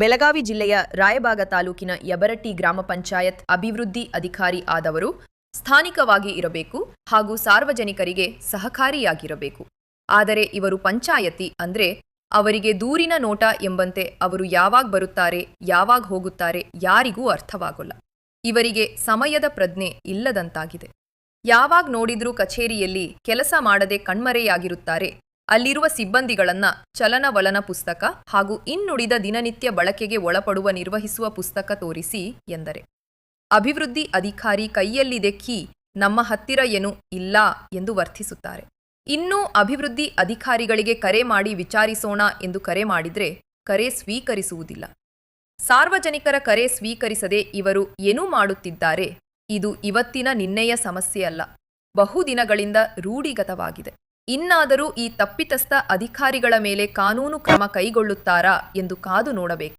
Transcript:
ಬೆಳಗಾವಿ ಜಿಲ್ಲೆಯ ರಾಯಬಾಗ ತಾಲೂಕಿನ ಯಬರಟ್ಟಿ ಗ್ರಾಮ ಪಂಚಾಯತ್ ಅಭಿವೃದ್ಧಿ ಅಧಿಕಾರಿ ಆದವರು ಸ್ಥಾನಿಕವಾಗಿ ಇರಬೇಕು ಹಾಗೂ ಸಾರ್ವಜನಿಕರಿಗೆ ಸಹಕಾರಿಯಾಗಿರಬೇಕು. ಆದರೆ ಇವರು ಪಂಚಾಯತಿ ಅಂದ್ರೆ ಅವರಿಗೆ ದೂರಿನ ನೋಟ ಎಂಬಂತೆ ಅವರು ಯಾವಾಗ ಬರುತ್ತಾರೆ, ಯಾವಾಗ ಹೋಗುತ್ತಾರೆ ಯಾರಿಗೂ ಅರ್ಥವಾಗೋಲ್ಲ. ಇವರಿಗೆ ಸಮಯದ ಪ್ರಜ್ಞೆ ಇಲ್ಲದಂತಾಗಿದೆ. ಯಾವಾಗ ನೋಡಿದ್ರೂ ಕಚೇರಿಯಲ್ಲಿ ಕೆಲಸ ಮಾಡದೆ ಕಣ್ಮರೆಯಾಗಿರುತ್ತಾರೆ ಅಲ್ಲಿರುವ ಸಿಬ್ಬಂದಿಗಳನ್ನ ಚಲನವಲನ ಪುಸ್ತಕ ಹಾಗೂ ಇನ್ನುಳಿದ ದಿನನಿತ್ಯ ಬಳಕೆಗೆ ಒಳಪಡುವ ನಿರ್ವಹಿಸುವ ಪುಸ್ತಕ ತೋರಿಸಿ ಎಂದರೆ, ಅಭಿವೃದ್ಧಿ ಅಧಿಕಾರಿ ಕೈಯಲ್ಲಿದೆ ಕೀ ನಮ್ಮ ಹತ್ತಿರ ಏನು ಇಲ್ಲ ಎಂದು ವರ್ತಿಸುತ್ತಾರೆ. ಇನ್ನೂ ಅಭಿವೃದ್ಧಿ ಅಧಿಕಾರಿಗಳಿಗೆ ಕರೆ ಮಾಡಿ ವಿಚಾರಿಸೋಣ ಎಂದು ಕರೆ ಮಾಡಿದರೆ ಕರೆ ಸ್ವೀಕರಿಸುವುದಿಲ್ಲ. ಸಾರ್ವಜನಿಕರ ಕರೆ ಸ್ವೀಕರಿಸದೆ ಇವರು ಏನೂ ಮಾಡುತ್ತಿದ್ದಾರೆ, ಇದು ಇವತ್ತಿನ ನಿನ್ನೆಯ ಸಮಸ್ಯೆಯಲ್ಲ. ಬಹುದಿನಗಳಿಂದ ರೂಢಿಗತವಾಗಿದೆ. ಇನ್ನಾದರೂ ಈ ತಪ್ಪಿತಸ್ಥ ಅಧಿಕಾರಿಗಳ ಮೇಲೆ ಕಾನೂನು ಕ್ರಮ ಕೈಗೊಳ್ಳುತ್ತಾರಾ ಎಂದು ಕಾದು ನೋಡಬೇಕು.